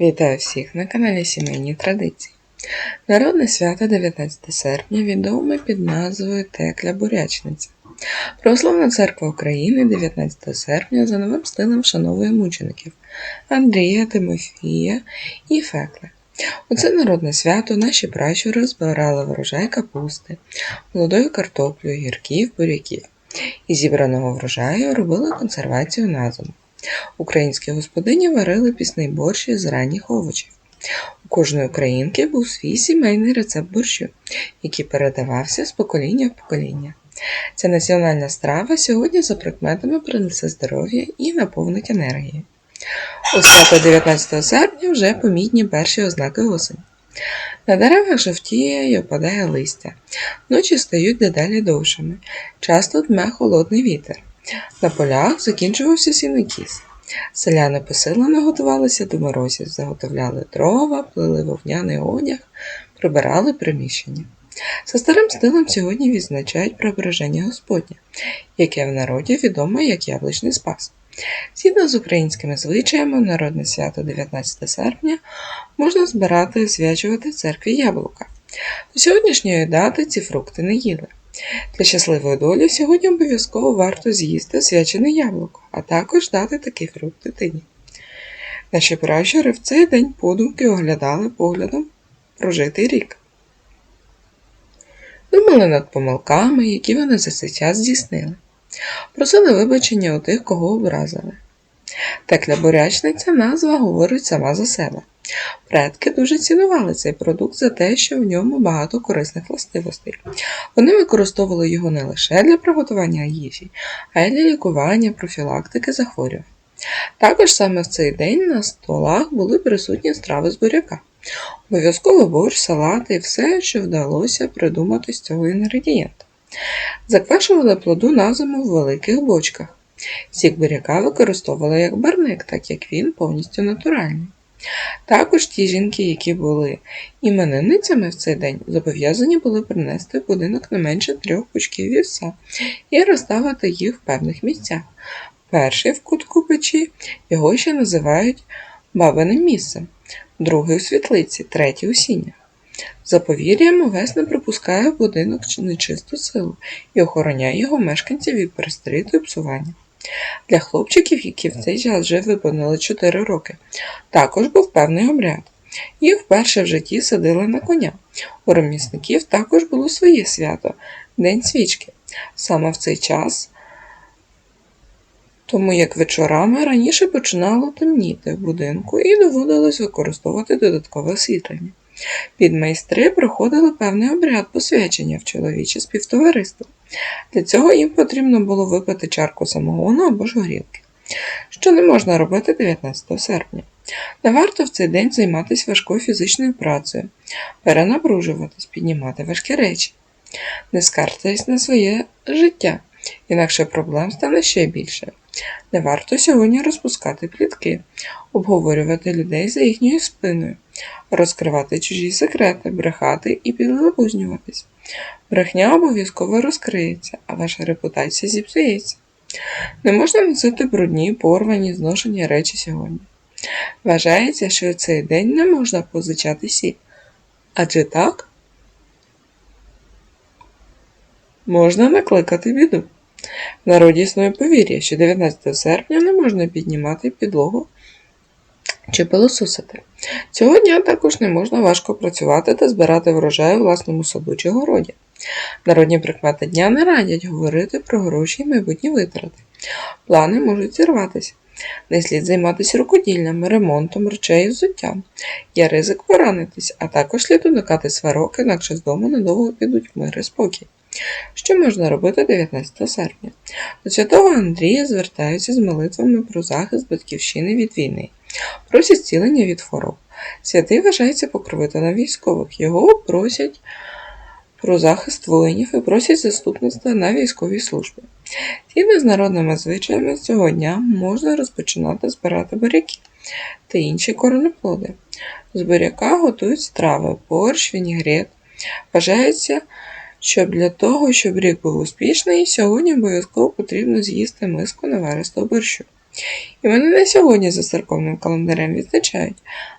Вітаю всіх на каналі Сімейні Традиції. Народне свято 19 серпня відоме під назвою Текля Бурячниця. Православна церква України 19 серпня за новим стилем вшановує мучеників Андрія, Тимофія і Фекли. У це народне свято наші пращури збирали врожай капусти, молодої картоплю, гірків, буряків. І зібраного врожаю робили консервацію на зиму. Українські господині варили пісний борщ із ранніх овочів. У кожної українки був свій сімейний рецепт борщу, який передавався з покоління в покоління. Ця національна страва сьогодні за прикметами принесе здоров'я і наповнить енергією. У свято 19 серпня вже помітні перші ознаки осені. На деревах жовтіє й опадає листя, ночі стають дедалі довшими, часто дме холодний вітер. На полях закінчувався сінокіс. Селяни посилено готувалися до морозів, заготовляли дрова, плели вовняний одяг, прибирали приміщення. За старим стилем сьогодні відзначають преображення Господнє, яке в народі відомо як яблучний спас. Згідно з українськими звичаями, народне свято 19 серпня можна збирати і свячувати в церкві яблука. До сьогоднішньої дати ці фрукти не їли. Для щасливої долі сьогодні обов'язково варто з'їсти свячене яблуко, а також дати такий фрукт дитині. Наші пращури в цей день подумки оглядали поглядом прожитий рік. Думали над помилками, які вони за цей час здійснили. Просили вибачення у тих, кого образили. Текля бурячниця назва говорить сама за себе. Предки дуже цінували цей продукт за те, що в ньому багато корисних властивостей. Вони використовували його не лише для приготування їжі, а й для лікування, профілактики захворювань. Також саме в цей день на столах були присутні страви з буряка. Обов'язково борщ, салати і все, що вдалося придумати з цього інгредієнта. Заквашували плоду на зиму в великих бочках. Сік буряка використовували як барник, так як він повністю натуральний. Також ті жінки, які були іменинницями в цей день, зобов'язані були принести в будинок не менше трьох пучків вівса і розставити їх в певних місцях. Перший в кутку печі його ще називають бабиним місцем, другий у світлиці, третій у сінях. За повір'ям, овес не пропускає в будинок нечисту силу і охороняє його мешканців від перестріту і псування. Для хлопчиків, які в цей час вже виповнили 4 роки, також був певний обряд. Їх вперше в житті садили на коня. У ремісників також було своє свято День свічки. Саме в цей час, тому як вечорами раніше починало темніти в будинку і доводилось використовувати додаткове освітлення. Підмайстри проходили певний обряд посвячення в чоловіче співтовариство. Для цього їм потрібно було випити чарку самогону або ж горілки, що не можна робити 19 серпня. Не варто в цей день займатися важкою фізичною працею, перенапружуватись, піднімати важкі речі, не скаржитись на своє життя, інакше проблем стане ще більше. Не варто сьогодні розпускати плітки, обговорювати людей за їхньою спиною, розкривати чужі секрети, брехати і підлабузнюватись. Брехня обов'язково розкриється, а ваша репутація зіпсується. Не можна носити брудні, порвані, зношені речі сьогодні. Вважається, що цей день не можна позичати сіль. Адже так можна накликати біду. В народі існує повір'я, що 19 серпня не можна піднімати підлогу чи пилососити. Цього дня також не можна важко працювати та збирати врожай у власному саду чи городі. Народні прикмети дня не радять говорити про гроші і майбутні витрати. Плани можуть зірватися. Не слід займатися рукоділлями, ремонтом, речей і взуттям. Є ризик поранитись, а також слід уникати сварок, інакше з дому надовго підуть мир і спокій. Що можна робити 19 серпня? До святого Андрія звертаються з молитвами про захист батьківщини від війни, просять зцілення від хвороб. Святий вважається покровителем військових. Його просять про захист воїнів і просять заступництва на військовій службі. Згідно з народними звичаями цього дня можна розпочинати збирати буряки та інші коренеплоди. З буряка готують страви, борщ, вінігрет. Вважається, що для того, щоб рік був успішний, сьогодні обов'язково потрібно з'їсти миску наваристого борщу. І вони не сьогодні за церковним календарем відзначають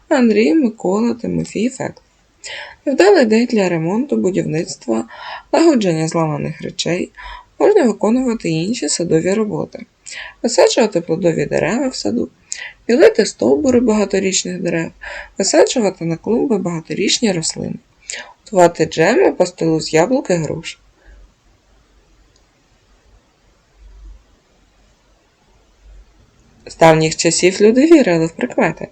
Андрій, Микола, Тимофій, Фект. Невдалий день для ремонту, будівництва, лагодження зламаних речей, можна виконувати інші садові роботи, висаджувати плодові дерева в саду, білити стовбури багаторічних дерев, висаджувати на клумби багаторічні рослини, готувати джеми по стилу з яблук і груш. З давніх часів люди вірили в прикмети,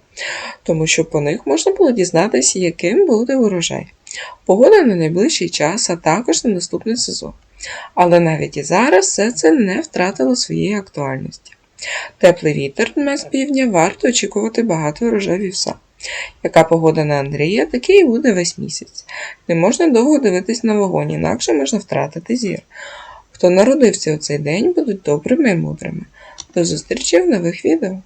тому що по них можна було дізнатися, яким буде урожай, погода на найближчий час, а також на наступний сезон. Але навіть і зараз все це не втратило своєї актуальності. Теплий вітер з півдня варто очікувати багато урожай вівса. Яка погода на Андрія, такий і буде весь місяць. Не можна довго дивитись на вогонь, інакше можна втратити зір. Хто народився у цей день, будуть добрими і мудрими. До зустрічі в нових відео!